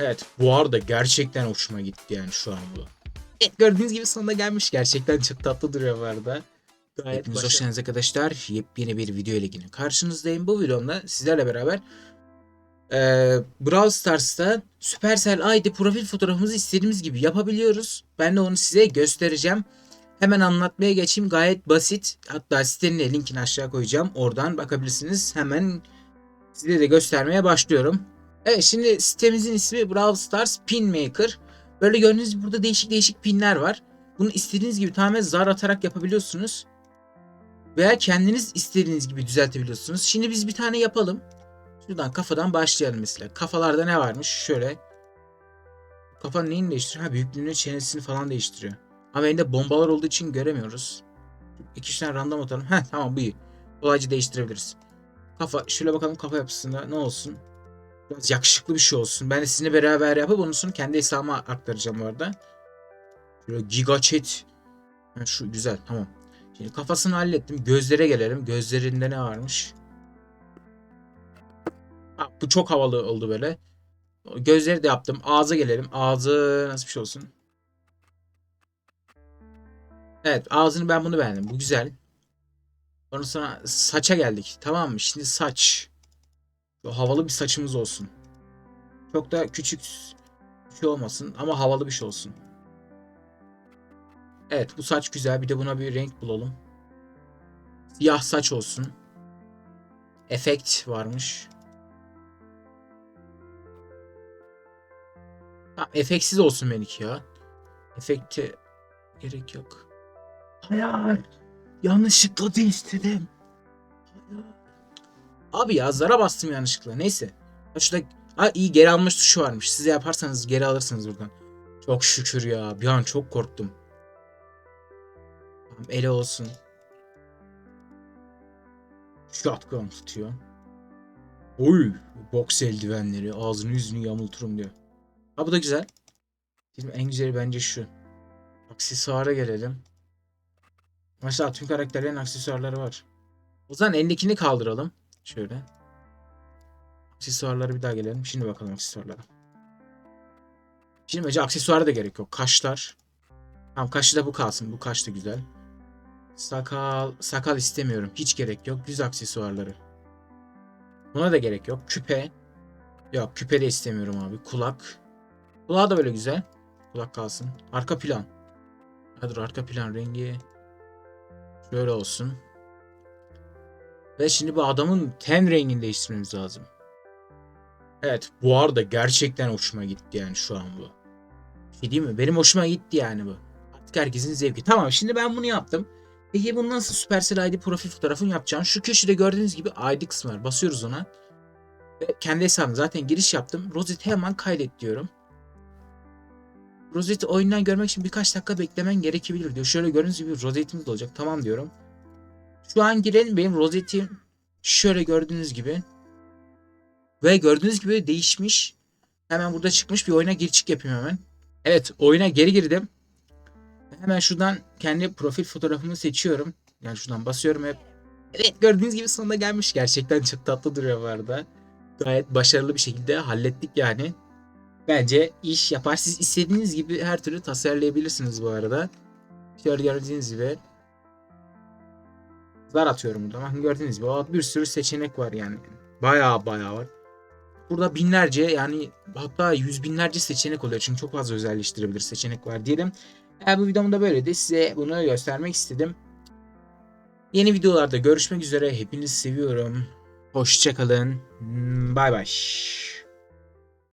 Evet bu arada gerçekten hoşuma gitti yani şu an bu. Evet gördüğünüz gibi sonuna gelmiş. Gerçekten çok tatlı duruyor bu arada. Gayet Hepiniz hoş geldiniz arkadaşlar. Yepyeni bir video ile yine karşınızdayım. Bu videomda sizlerle beraber eee Brawl Stars'ta Supercell ID profil fotoğrafımızı istediğimiz gibi yapabiliyoruz. Ben de onu size göstereceğim. Hemen anlatmaya geçeyim. Gayet basit. Hatta sitenin de linkini aşağı koyacağım. Oradan bakabilirsiniz. Hemen size de göstermeye başlıyorum. Evet şimdi sitemizin ismi Brawl Stars Pin Maker. Böyle gördüğünüz gibi burada değişik değişik pinler var. Bunu istediğiniz gibi tamamen zar atarak yapabiliyorsunuz. Veya kendiniz istediğiniz gibi düzeltebiliyorsunuz. Şimdi biz bir tane yapalım. Şuradan kafadan başlayalım mesela. Kafalarda ne varmış? Şöyle. Kafanın neyini değiştiriyor? Ha büyüklüğünü, çenesini falan değiştiriyor. Ama elinde bombalar olduğu için göremiyoruz. İki üç tane random atalım. Heh tamam bu iyi. Kolayca değiştirebiliriz. Kafa şöyle bakalım kafa yapısında ne olsun. Biraz yakışıklı bir şey olsun. Ben de sizinle beraber yapıp onun sonra kendi hesabıma aktaracağım bu arada. Şöyle giga chat. Ha, şu güzel tamam. Şimdi kafasını hallettim. Gözlere gelelim. Gözlerinde ne varmış? Ha, bu çok havalı oldu böyle. Gözleri de yaptım. Ağza gelelim. Ağzı nasıl bir şey olsun? Evet ağzını ben bunu beğendim. Bu güzel. Ondan sonra saça geldik. Tamam mı? Şimdi saç. Böyle havalı bir saçımız olsun. Çok da küçük bir şey olmasın ama havalı bir şey olsun. Evet bu saç güzel. Bir de buna bir renk bulalım. Siyah saç olsun. Efekt varmış. Ha, efeksiz olsun benimki ya. Efekte gerek yok. Hayır. Yanlışlıkla değiştirdim. Abi ya zara bastım yanlışlıkla. Neyse. Ha şurada ha, iyi geri almış tuşu varmış. Siz yaparsanız geri alırsınız buradan. Çok şükür ya. Bir an çok korktum. Tamam ele olsun. Shotgun tutuyor. Oy. Boks eldivenleri. Ağzını yüzünü yamulturum diyor. Ha bu da güzel. Şimdi en güzeli bence şu. Aksesuara gelelim. Mesela tüm karakterlerin aksesuarları var. O zaman eldekini kaldıralım. Şöyle. Aksesuarlara bir daha gelelim. Şimdi bakalım aksesuarlara. Şimdi bence aksesuara da gerek yok. Kaşlar. Tamam kaşı da bu kalsın. Bu kaş da güzel. Sakal. Sakal istemiyorum. Hiç gerek yok. Düz aksesuarları. Buna da gerek yok. Küpe. Yok küpe de istemiyorum abi. Kulak. Kulağı da böyle güzel. Kulak kalsın. Arka plan. Hadi arka plan rengi. Şöyle olsun. Ve şimdi bu adamın ten rengini değiştirmemiz lazım. Evet bu arada gerçekten hoşuma gitti yani şu an bu. Bir şey değil mi? Benim hoşuma gitti yani bu. Artık herkesin zevki. Tamam şimdi ben bunu yaptım. Peki bunu nasıl Supercell ID profil fotoğrafını yapacağım? Şu köşede gördüğünüz gibi ID kısmı var. Basıyoruz ona. Ve kendi hesabım zaten giriş yaptım. Rozet hemen kaydet diyorum. Rozet'i oyundan görmek için birkaç dakika beklemen gerekebilir diyor. Şöyle gördüğünüz gibi rozetimiz olacak. Tamam diyorum. Şu an girelim benim rozetim şöyle gördüğünüz gibi. Ve gördüğünüz gibi değişmiş. Hemen burada çıkmış bir oyuna gir çık yapayım hemen. Evet oyuna geri girdim. Hemen şuradan kendi profil fotoğrafımı seçiyorum. Yani şuradan basıyorum hep. Evet gördüğünüz gibi sonuna gelmiş. Gerçekten çok tatlı duruyor bu arada. Gayet başarılı bir şekilde hallettik yani. Bence iş yapar. Siz istediğiniz gibi her türlü tasarlayabilirsiniz bu arada. Şöyle gördüğünüz gibi zar atıyorum burada. Bakın gördüğünüz gibi bir sürü seçenek var yani. Bayağı bayağı var. Burada binlerce yani hatta yüz binlerce seçenek oluyor. Çünkü çok fazla özelleştirebilir seçenek var diyelim. Eğer bu videomda böyleydi. Size bunu göstermek istedim. Yeni videolarda görüşmek üzere. Hepinizi seviyorum. Hoşçakalın. Bay bay.